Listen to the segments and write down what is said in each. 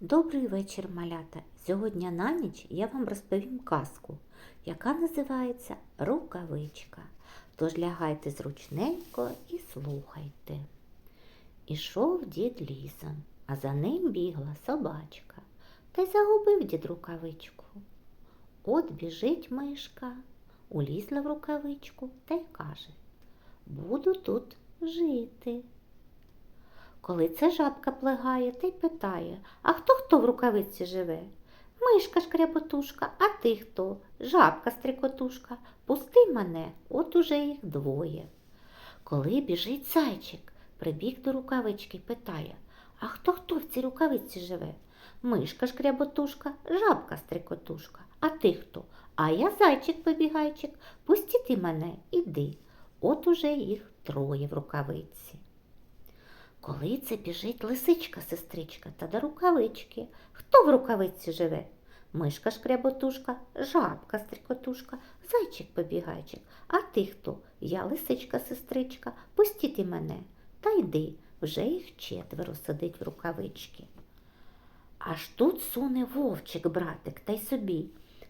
Добрий вечір, малята. Сьогодні на ніч я вам розповім казку, яка називається Рукавичка. Тож лягайте зручненько і слухайте. Ішов дід лісом, а за ним бігла собачка, та й загубив дід рукавичку. От біжить мишка, улізла в рукавичку та й каже Буду тут жити. Коли це жабка плегає та й питає, а хто хто в рукавиці живе? Мишка шкряботушка, а ти хто? Жабка стрикотушка. Пусти мене, от уже їх двоє. Коли біжить зайчик, прибіг до рукавички й питає, а хто хто в цій рукавиці живе? Мишка шкряботушка, жабка стрикотушка. А ти хто? А я зайчик побігайчик. Пусти мене, іди. От уже їх троє в рукавиці. Коли це біжить лисичка, сестричка та до рукавички. Хто в рукавиці живе? Мишка шкряботушка, жабка стрикотушка, зайчик побігайчик. А ти хто? Я лисичка, сестричка, пустіть і мене. Та йди, вже їх четверо сидить в рукавички. Аж тут суне вовчик, братик, та й собі.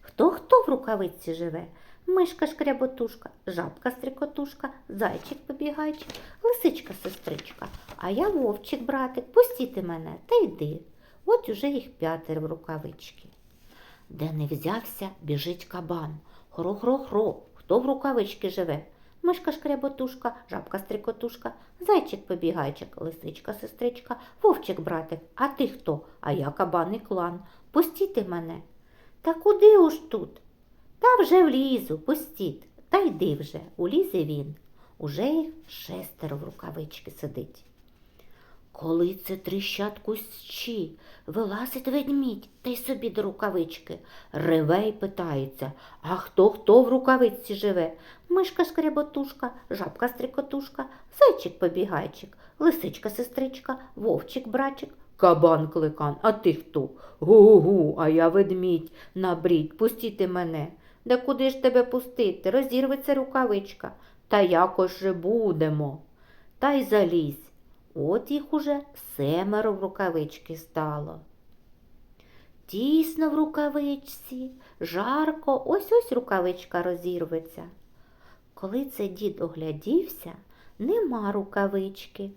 Хто хто в рукавиці живе? Мишка шкряботушка, жабка стрикотушка, зайчик побігайчик, лисичка сестричка, а я вовчик, братик, пустіти мене та йди. От уже їх п'ятеро в рукавички. Де не взявся, біжить кабан. Хро-хро-хро, хто в рукавички живе? Мишка шкряботушка, жабка стрикотушка, зайчик побігайчик, лисичка сестричка, вовчик братик, а ти хто? А я кабан і клан. Пустіти мене. Та куди уж тут? Та вже влізу, пустіть. Та йди вже, улізе він. Уже їх шестеро в рукавички сидить. Коли це тріщать кущі, вилазить ведмідь та й собі до рукавички. Реве й питається, а хто хто в рукавичці живе? Мишка шкряботушка, жабка стрикотушка, зайчик побігайчик, лисичка сестричка, вовчик братчик, кабан кликан, а ти хто? Гу-гу, а я ведмідь, набрідь, пустіти мене. Да куди ж тебе пустити? Розірветься рукавичка. Та якось же будемо. Та й залізь. От їх уже семеро в рукавички стало. Тісно в рукавичці, жарко, ось ось рукавичка розірветься. Коли це дід оглядівся, нема рукавички.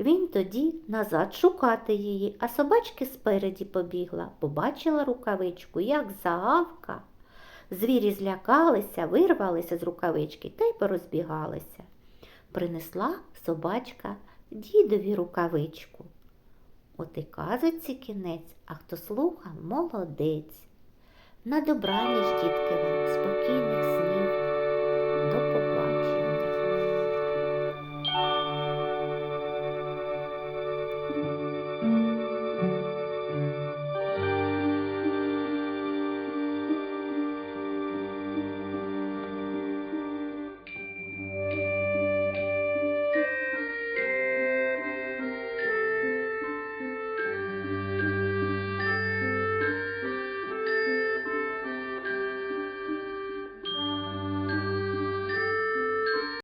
Він тоді назад шукати її, а собачки спереді побігла, побачила рукавичку, як загавка. Звірі злякалися, вирвалися з рукавички та й порозбігалися. Принесла собачка дідові рукавичку. От і казочці кінець, а хто слухав, молодець. На добраніч, дітки вам, спокійних снів.